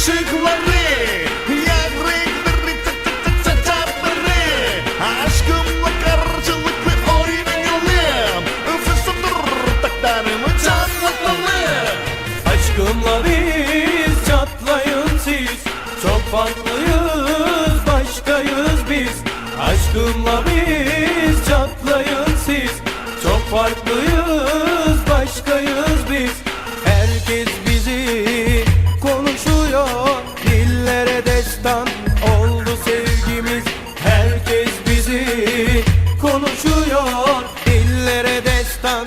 Shake Farklıyız başkayız biz. Aşkımla biz çatlayın siz. Çok farklıyız başkayız biz. Herkes bizi konuşuyor Dillere destan oldu sevgimiz. Herkes bizi konuşuyor Dillere destan